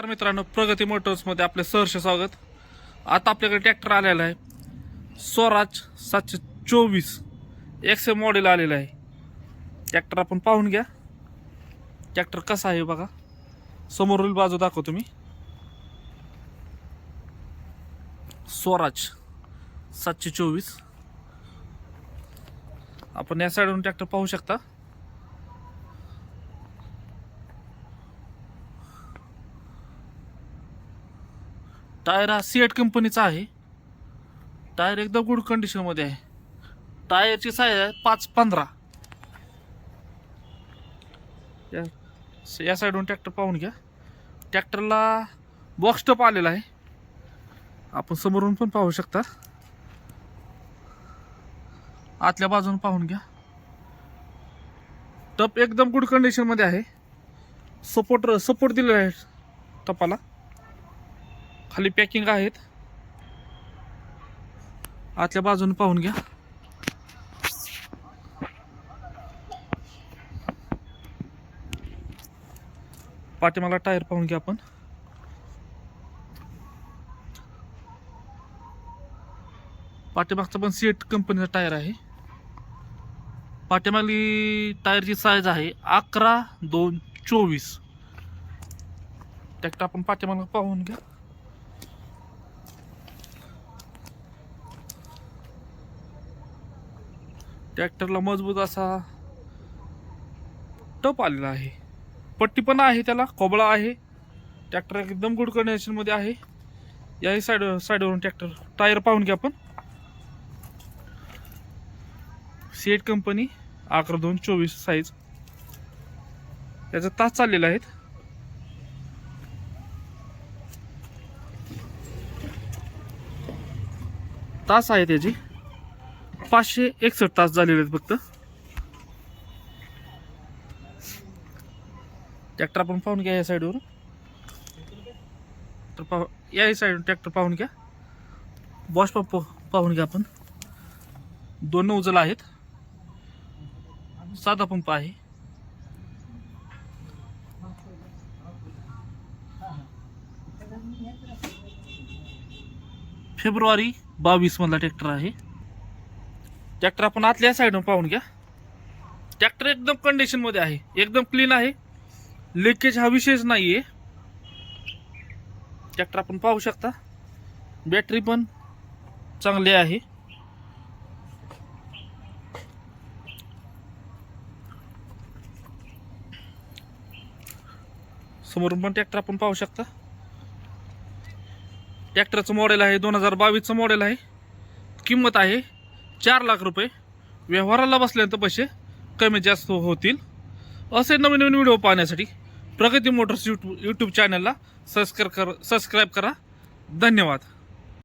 तर मित्रांनो प्रगती मोटर्समध्ये आपले सहर्ष स्वागत. आता आपल्याकडे ट्रॅक्टर आलेला आहे. स्वराज सातशे चोवीस एक्स एम मॉडेल आलेलं आहे. ट्रॅक्टर आपण पाहून घ्या. ट्रॅक्टर कसा आहे बघा. समोरील बाजू दाखवतो मी स्वराज सातशे चोवीस. आपण या साईडवरून ट्रॅक्टर पाहू शकता. टायर हा सीएट कंपनीचा आहे. टायर एकदम गुड कंडिशनमध्ये आहे. टायरची साईज आहे पाच पंधरा. या या साईडवरून ट्रॅक्टर पाहून घ्या. ट्रॅक्टरला बॉक्स टप आलेला आहे. आपण समोरून पण पाहू शकता. आतल्या बाजून पाहून घ्या. टप एकदम गुड कंडिशनमध्ये आहे. सपोर्ट सपोर्ट दिलेला आहे टपाला. खाली पॅकिंग आहेत. आतल्या बाजूने पाहून घ्या. पाठीमाला टायर पाहून घ्या आपण. पाठीमागचा पण सीएट कंपनीचा टायर आहे. पाठीमागली टायरची साईज आहे अकरा दोन चोवीस. ट्रॅक्टर आपण पाठीमागं पाहून घ्या. ट्रॅक्टरला मजबूत असा टप आलेला आहे. पट्टी पण आहे त्याला कोबळा आहे. ट्रॅक्टर एकदम गुड कंडिशनमध्ये आहे. याही साईड साईडवरून ट्रॅक्टर टायर पाहून घ्या आपण. सीएट कंपनी अकरा दोन चोवीस साईज याचा तास चाललेला आहेत तास आहे त्याची. पाचशे एकसष्ट तास झालेले आहेत फक्त. ट्रॅक्टर आपण पाहून घ्या या साईडवर तर पाहू या साईड ट्रॅक्टर पाहून घ्या. बॉश पंप पाहून घ्या आपण. दोन उजल आहेत. साधा पंप आहे. फेब्रुवारी बावीस मधला ट्रॅक्टर आहे. ट्रॅक्टर आपण आतल्या साईडून पाहून घ्या. ट्रॅक्टर एकदम कंडिशनमध्ये आहे. एकदम क्लीन आहे. लिकेज हा विषयच आहे ट्रॅक्टर आपण पाहू शकता. बॅटरी पण चांगली आहे. समोरून पण ट्रॅक्टर आपण पाहू शकता. ट्रॅक्टरचं मॉडेल आहे. दोन हजार बावीसचं मॉडेल आहे. किंमत आहे चार लाख रुपये. व्यवहाराला बसल्यानंतर पैसे कमी जास्त हो- होतील. असे नवीन नवीन व्हिडिओ पाहण्यासाठी प्रगती मोटर्स यूट्यूब यूट्यूब चॅनलला सबस्क्राईब कर सबस्क्राईब करा. धन्यवाद.